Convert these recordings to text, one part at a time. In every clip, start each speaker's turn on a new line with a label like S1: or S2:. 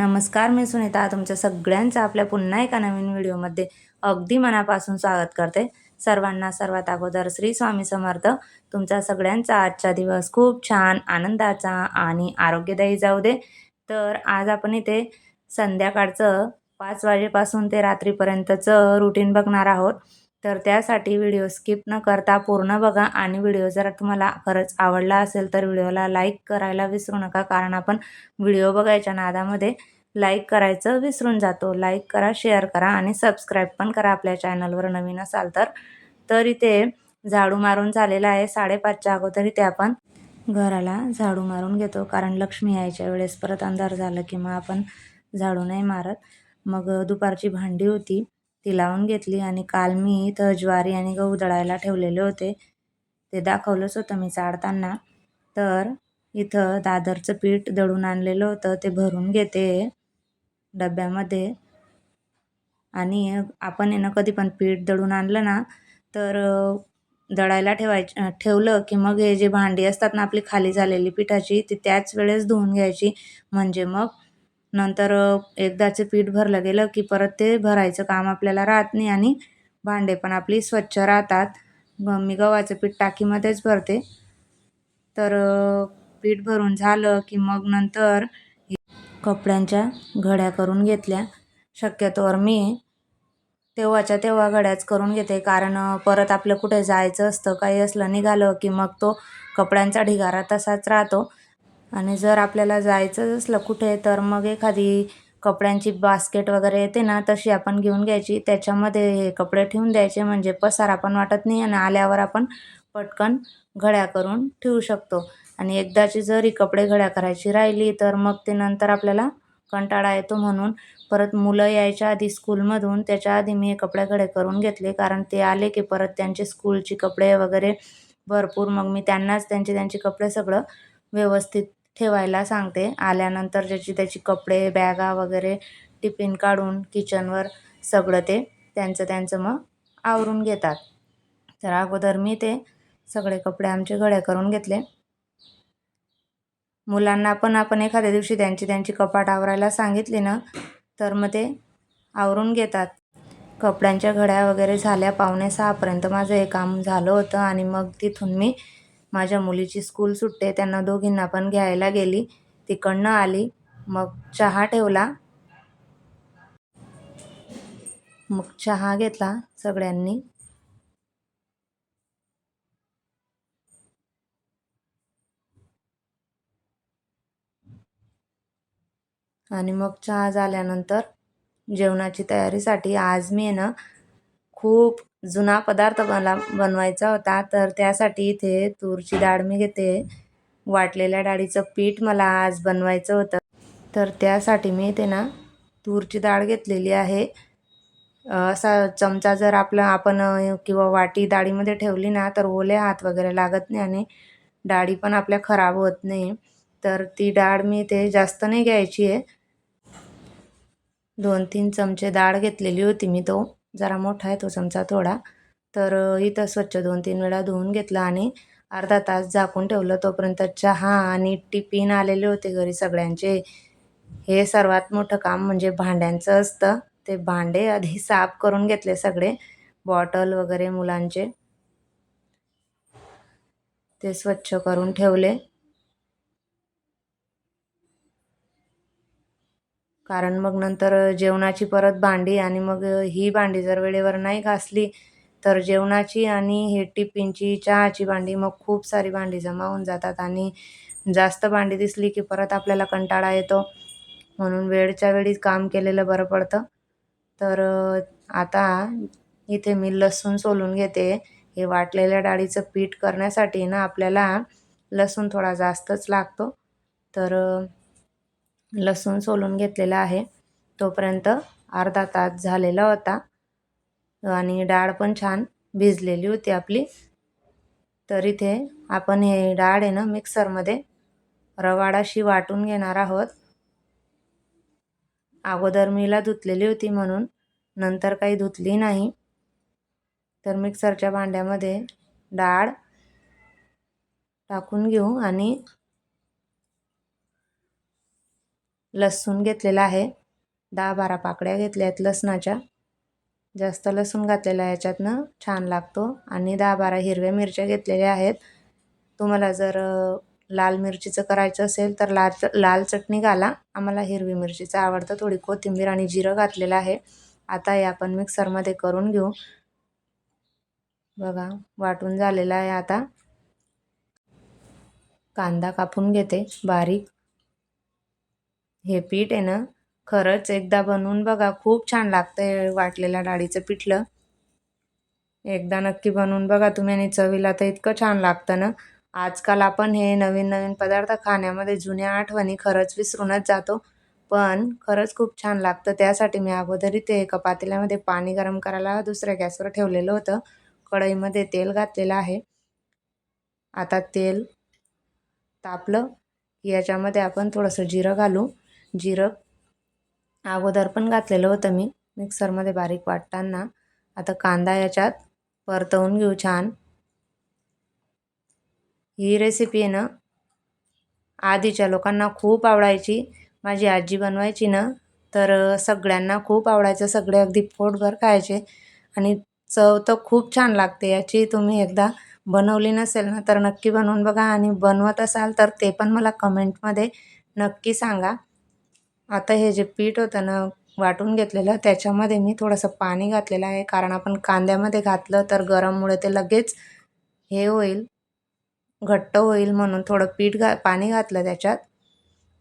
S1: नमस्कार मी सुनीता. तुमच्या सगळ्यांचं आपल्या पुन्हा एका नवीन व्हिडिओमध्ये अगदी मनापासून स्वागत करते. सर्वांना सर्वात अगोदर श्री स्वामी समर्थ. तुमचा सगळ्यांचा आजचा दिवस खूप छान आनंदाचा आणि आरोग्यदायी जाऊ दे. तर आज आपण इथे संध्याकाळचं पाच वाजेपासून ते रात्रीपर्यंतचं रुटीन बघणार आहोत. तर त्यासाठी व्हिडिओ स्किप न करता पूर्ण बघा आणि व्हिडिओ जर तुम्हाला खरंच आवडला असेल तर व्हिडिओला लाईक करायला विसरू नका कारण आपण व्हिडिओ बघायच्या नादामध्ये लाईक करायचं विसरून जातो. लाईक करा शेअर करा आणि सबस्क्राईब पण करा आपल्या चॅनलवर नवीन असाल तर. तर इथे झाडू मारून झालेला आहे साडेपाचच्या अगोदर इथे आपण घराला झाडू मारून घेतो कारण लक्ष्मी यायच्या वेळेस परत अंधार झालं की मग आपण झाडू नाही मारत. मग दुपारची भांडी होती. ती लावून घेतली आणि काल मी इथं ज्वारी आणि गहू दळायला ठेवलेले होते. ते दाखवलंच होतं मी चाडताना. तर इथं दादरचं पीठ दळून आणलेलं होतं. ते भरून घेते डब्यामध्ये. आणि आपण येणं ना कधी पण पीठ दळून आणलं ना तर दळायला ठेवायचं ठेवलं की मग हे जे भांडी असतात ना आपली खाली झालेली पिठाची ती त्याच वेळेस धुवून घ्यायची. म्हणजे मग नंतर एकदाचे पीठ भरलं गेलं की परत ते भरायचं काम आपल्याला राहत नाही आणि भांडे पण आपली स्वच्छ राहतात. मी गव्हाचं पीठ टाकीमध्येच भरते. तर पीठ भरून झालं की मग नंतर कपड्यांच्या घड्या करून घेतल्या. शक्यतोवर मी तेव्हाच्या तेव्हा घड्याच करून घेते. कारण परत आपलं कुठे जायचं असतं काही असलं निघालं की मग तो कपड्यांचा ढिगारा तसाच राहतो. आणि जर आपल्याला जायचं असलं कुठे तर मग एखादी कपड्यांची बास्केट वगैरे येते ना तशी आपण घेऊन घ्यायची. त्याच्यामध्ये हे कपडे ठेवून द्यायचे म्हणजे पसारा पण वाटत नाही आणि आल्यावर आपण पटकन घड्या करून ठेवू शकतो. आणि एकदाची जरी कपडे घड्या करायची राहिली तर मग ते नंतर आपल्याला कंटाळा येतो म्हणून. परत मुलं यायच्या आधी स्कूलमधून त्याच्या आधी मी कपडे घडे करून घेतले. कारण ते आले की परत त्यांचे स्कूलची कपडे वगैरे भरपूर. मग मी त्यांनाच त्यांचे त्यांचे कपडे सगळं व्यवस्थित ठेवायला सांगते. आल्यानंतर ज्याची त्याची कपडे बॅगा वगैरे टिफिन काढून किचनवर सगळं ते त्यांचं त्यांचं मग आवरून घेतात. तर अगोदर मी ते सगळे कपडे आमचे घड्या करून घेतले. मुलांना पण आपण एखाद्या दिवशी त्यांची त्यांची कपाट आवरायला सांगितली ना तर मग ते आवरून घेतात. कपड्यांच्या घड्या वगैरे झाल्या पावणे सहापर्यंत माझं हे काम झालं होतं आणि मग तिथून मी माझ्या मुलीची स्कूल सुटते त्यांना दोघींना पण घ्यायला गेली. तिकडनं आली. मग चहा ठेवला. मग चहा घेतला सगळ्यांनी. आणि मग चहा झाल्यानंतर जेवणाची तयारीसाठी आज मी ना खूप जुना पदार्थ मला बनवायचा होता. तर त्यासाठी इथे तूरची डाळ मी घेते. वाटलेल्या डाळीचं पीठ मला आज बनवायचं होतं. तर त्यासाठी मी इथे ना तूरची डाळ घेतलेली आहे. असा चमचा जर आपला आपण किंवा वाटी डाळीमध्ये ठेवली ना तर ओले हात वगैरे लागत नाही आणि डाळी पण आपल्या खराब होत नाही. तर ती डाळ मी ते जास्त नाही घ्यायची आहे. दोन तीन चमचे डाळ घेतलेली होती मी तो. जरा मोठा आहे तो चमचा थोडा. तर इथं स्वच्छ दोन तीन वेळा धुवून घेतला आणि अर्धा तास झाकून ठेवलं. तोपर्यंत चहा आणि टिफिन आलेले होते घरी सगळ्यांचे. हे सर्वात मोठं काम म्हणजे भांड्यांचं असतं. ते भांडे आधी साफ करून घेतले सगळे. बॉटल वगैरे मुलांचे. ते स्वच्छ करून ठेवले. कारण मग नंतर जेवणाची परत भांडी आणि मग ही भांडी जर वेळेवर नाही घासली तर जेवणाची आणि हे टिफिनची चहाची भांडी मग खूप सारी भांडी जमा होऊन जातात आणि जास्त भांडी दिसली की परत आपल्याला कंटाळा येतो. म्हणून वेळच्या वेळी काम केलेलं बरं पडतं. तर आता इथे मी लसूण सोलून घेते. हे वाटलेल्या डाळीचं पीठ करण्यासाठी ना आपल्याला लसूण थोडा जास्तच लागतो. तर लसूण सोलून घेतलेला आहे. तोपर्यंत अर्धा तास झालेला होता. आणि डाळ पण छान भिजलेली होती आपली. तर इथे आपण हे डाळ आहे ना मिक्सरमध्ये रवाडाशी वाटून घेणार आहोत. अगोदर मीला धुतलेली होती म्हणून नंतर काही धुतली नाही. तर मिक्सरच्या भांड्यामध्ये डाळ टाकून घेऊ आणि लसूण घेतलेला आहे. दहा बारा पाकड्या घेतल्या आहेत लसणाच्या. जास्त लसूण घातलेला आहे याच्यातनं छान लागतो. आणि दहा बारा हिरव्या मिरच्या घेतलेल्या आहेत. तुम्हाला जर लाल मिरचीचं करायचं असेल तर लाल लाल चटणी घाला. आम्हाला हिरवी मिरचीचं आवडतं. थोडी कोथिंबीर आणि जिरं घातलेलं आहे. आता हे आपण मिक्सरमध्ये करून घेऊ. बघा वाटून झालेला आहे आता. कांदा कापून घेते बारीक. हे पीठ आहे ना खरंच एकदा बनवून बघा खूप छान लागतं वाटलेल्या डाळीचं पिठलं. एकदा नक्की बनवून बघा तुम्ही आणि चवीला तर इतकं छान लागतं ना. आजकाल आपण हे नवीन नवीन पदार्थ खाण्यामध्ये जुन्या आठवणी खरंच विसरूनच जातो. पण खरंच खूप छान लागतं. त्यासाठी मी अगोदर इथे एका पातेल्यामध्ये पाणी गरम करायला दुसऱ्या गॅसवर ठेवलेलं होतं. कढईमध्ये तेल घातलेलं आहे. आता तेल तापलं याच्यामध्ये आपण थोडंसं जिरं घालू. जिरं. अगोदर पण घातलेलं होतं मी. मिक्सरमध्ये बारीक वाटताना. आता कांदा याच्यात परतवून घेऊ छान. ही रेसिपी आहे ना आधीच्या लोकांना खूप आवडायची. माझी आजी बनवायची ना तर सगळ्यांना खूप आवडायचं. सगळे अगदी पोटभर खायचे. आणि चव तर खूप छान लागते. याची तुम्ही एकदा बनवली नसेल ना तर नक्की बनवून बघा. आणि बनवत असाल तर ते पण मला कमेंटमध्ये नक्की सांगा. आता हे जे पीठ होतं ना वाटून घेतलेलं त्याच्यामध्ये मी थोडंसं पाणी घातलेलं आहे. कारण आपण कांद्यामध्ये घातलं तर गरममुळे ते लगेच हे होईल घट्ट होईल म्हणून थोडं पीठ घा पाणी घातलं त्याच्यात.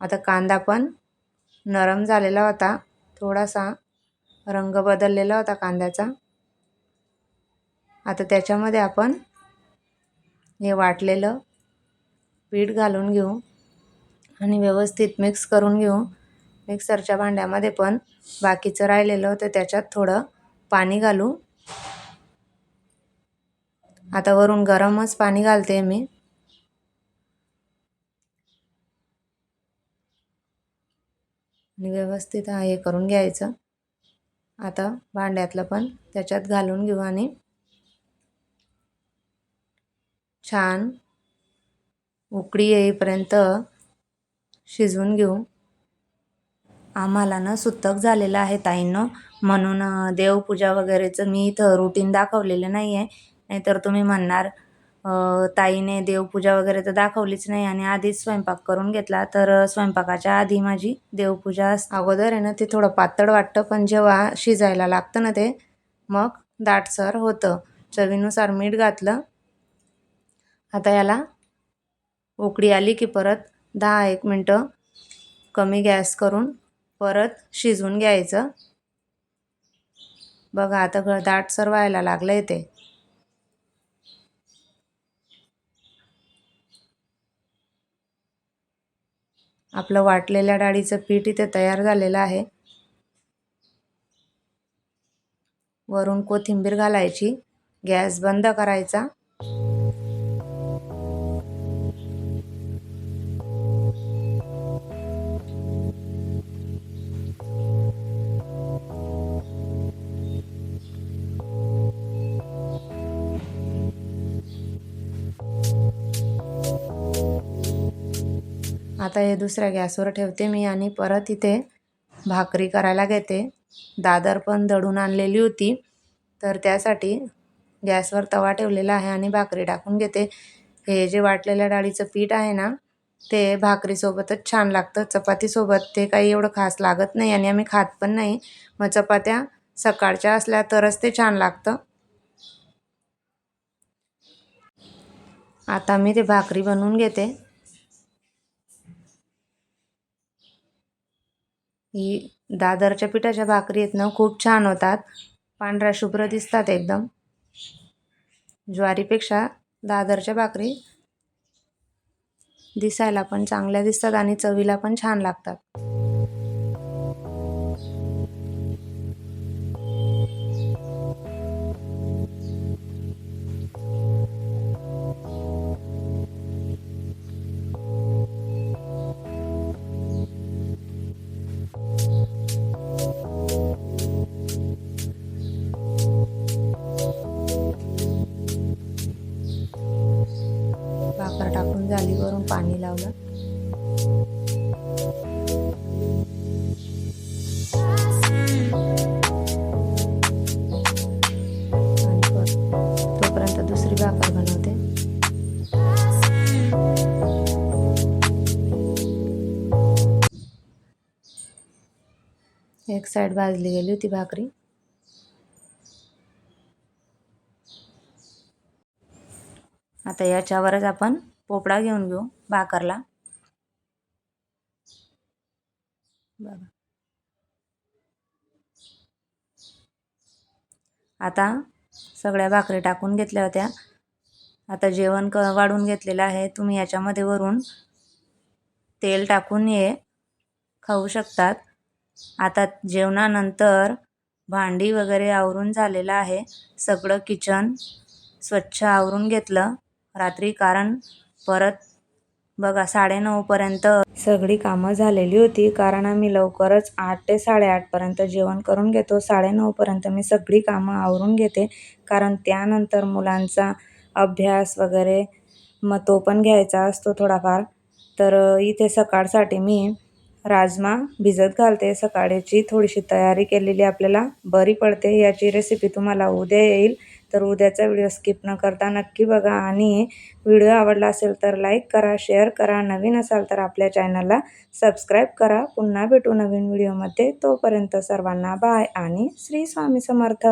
S1: आता कांदा पण नरम झालेला होता. थोडासा रंग बदललेला होता कांद्याचा. आता त्याच्यामध्ये आपण हे वाटलेलं पीठ घालून घेऊ आणि व्यवस्थित मिक्स करून घेऊ. मिक्सरच्या भांड्यामध्ये पण बाकीचं राहिलेलं होतं त्याच्यात थोडं पाणी घालू. आता वरून गरमच पाणी घालते मी. आणि व्यवस्थित हे करून घ्यायचं. आता भांड्यातलं पण त्याच्यात घालून घेऊ आणि छान उकडी येईपर्यंत शिजवून घेऊ. आम्हाला ना सुतक झालेलं आहे ताईंनो. म्हणून देवपूजा वगैरेचं मी इथं रुटीन दाखवलेलं नाही आहे नाहीतर तुम्ही म्हणणार ताईने देवपूजा वगैरे तर दाखवलीच नाही आणि आधीच स्वयंपाक करून घेतला. तर स्वयंपाकाच्या आधी माझी देवपूजा अगोदर आहे ना ते थोडं पातळ वाटतं पण जेव्हा शिजायला लागतं ना ते मग दाटसर होतं. चवीनुसार मीठ घातलं. आता याला उकडी आली की परत दहा एक मिनटं कमी गॅस करून परत शिजवून घ्यायचं. बघा आता घ दाटसर व्हायला लागलं आहे ते आपलं वाटलेल्या डाळीचं पीठ इथे तयार झालेलं आहे. वरून कोथिंबीर घालायची. गॅस बंद करायचा. आता हे दुसऱ्या गॅसवर ठेवते मी आणि परत इथे भाकरी करायला घेते. दादर पण दळून आणलेली होती तर त्यासाठी गॅसवर तवा ठेवलेला आहे आणि भाकरी टाकून घेते. हे जे वाटलेल्या डाळीचं पीठ आहे ना ते भाकरीसोबतच छान लागतं. चपातीसोबत ते काही एवढं खास लागत नाही आणि आम्ही खात पण नाही. मग चपात्या सकाळच्या असल्या तरच ते छान लागतं. आता मी ते भाकरी बनवून घेते. ही दादरच्या पिठाच्या भाकरी आहेत ना खूप छान होतात. पांढऱ्या शुभ्र दिसतात एकदम. ज्वारीपेक्षा दादरच्या भाकरी दिसायला पण चांगल्या दिसतात आणि चवीला पण छान लागतात. एक साईड भाजली गेली होती भाकरी. आता याच्यावरच आपण पोपडा घेऊन घेऊ भाकरला. आता सगळ्या भाकरी टाकून घेतल्या होत्या. आता जेवण क वाढून घेतलेलं आहे. तुम्ही याच्यामध्ये वरून तेल टाकून ये खाऊ शकतात. आता जेवणानंतर भांडी वगैरे आवरून झालेलं आहे. सगळं किचन स्वच्छ आवरून घेतलं. रात्री कारण परत बघा साडेनऊपर्यंत सगळी कामं झालेली होती. कारण आम्ही लवकरच आठ ते साडेआठपर्यंत जेवण करून घेतो. साडेनऊपर्यंत मी सगळी कामं आवरून घेते. कारण त्यानंतर मुलांचा अभ्यास वगैरे मग तो पण घ्यायचा असतो थोडाफार. तर इथे सकाळसाठी मी राजमा भिजत घालते. सकाळची थोडीशी तयारी केलेली आपल्याला बरी पडते. याची रेसिपी तुम्हाला उद्या येईल. तर उद्याचा व्हिडिओ स्किप न करता नक्की बघा. आणि व्हिडिओ आवडला असेल तर लाईक करा शेअर करा. नवीन असाल तर आपल्या चॅनलला सबस्क्राईब करा. पुन्हा भेटू नवीन व्हिडिओमध्ये तोपर्यंत सर्वांना बाय आणि श्री स्वामी समर्थ.